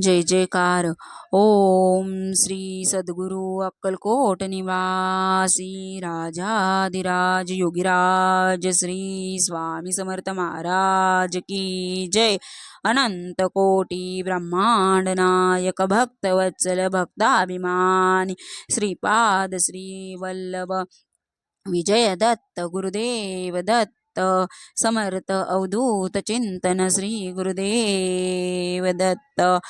जय जयकार। ओम श्री सद्गुरु अक्कलकोट निवासी राजाधिराज योगीराज श्री स्वामी समर्थ महाराज की जय। अनंत कोटी ब्रह्मांड नायक भक्तवत्सल भक्ताभिमानी श्रीपाद श्री वल्लभ। विजय दत्त गुरुदेव दत्त समर्थ अवधूत चिंतन श्री गुरुदेव दत्त।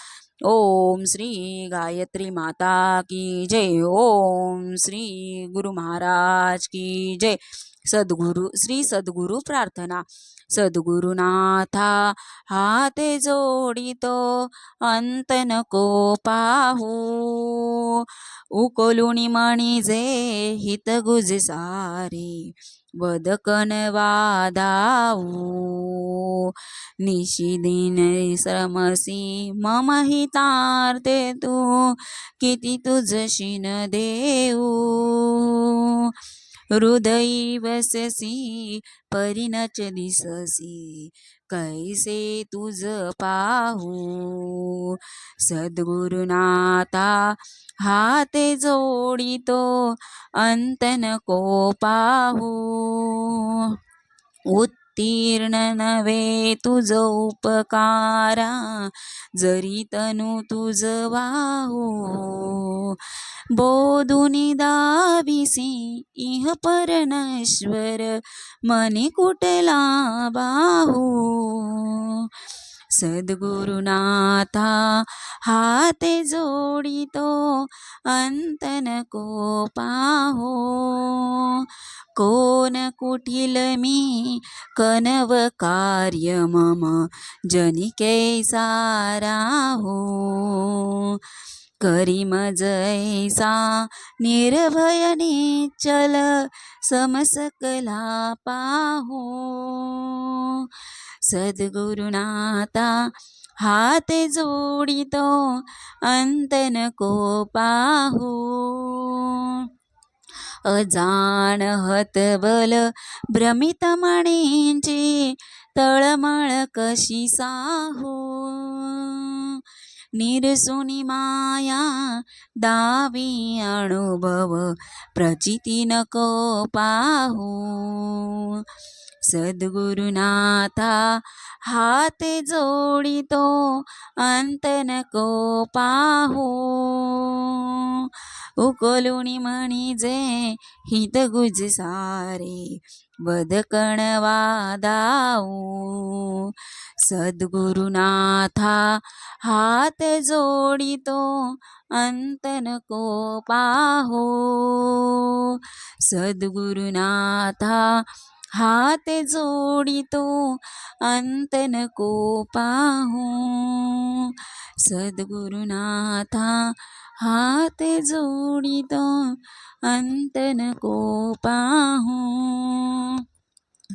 ओम श्री गायत्री माता की जय। ओम श्री गुरु महाराज की जय। सद्गुरु श्री सद्गुरु प्रार्थना। सद्गुरुनाथा हाते जोडितो अंत नको पाहू। उकोलुणी मणी जे हित गुज सारे वदकन वादाऊ निशिदिन श्रमसी मम हितार्थे तू किती तुझशीन देऊ। हृदयी वससी परिणच दिससी कैसे तुझ पाहू। सद्गुरुनाथा हाते जोडितो अंत नको पाहू. उत्तीर्ण नव्हे तुझ उपकारा जरी तनु तुझ वाहू. बोधुनी दाविसी इह परनश्वर मनी कुटला बाहू. सद्गुरुनाथा हाते जोडितो अंतन को पाहो कोण कुठील मी कनव कार्य मम जनिके सारा हो। करी मजैसा निर्भय चल समसकला पाहो। सद्गुरुनाथा हात जोडितो अंत को पाहू अजाण हतबल भ्रमित मणींची तळमळ कशी साहू. निरसुनी माया दावी अनुभव प्रचिती नको पाहू सद्गुरुनाथा हात जोडितो अंत नको पाहू. उकलुणी म्हणजे हित गुज सारे बदकण वादाऊ सद्गुरुनाथा हात जोडितो अंत नको पाहू. सद्गुरुनाथा हात जोडितो अंत को पाहू. सद्गुरुनाथा हात जोडितो अंतन को पाहू.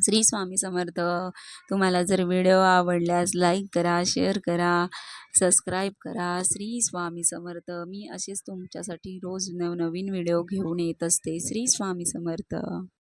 श्री स्वामी समर्थ तुम्हाला जर व्हिडिओ आवडल्यास लाईक करा शेअर करा सबस्क्राईब करा. श्री स्वामी समर्थ मी असेच तुमच्यासाठी रोज नवनवीन व्हिडिओ घेऊन येत असते. श्री स्वामी समर्थ.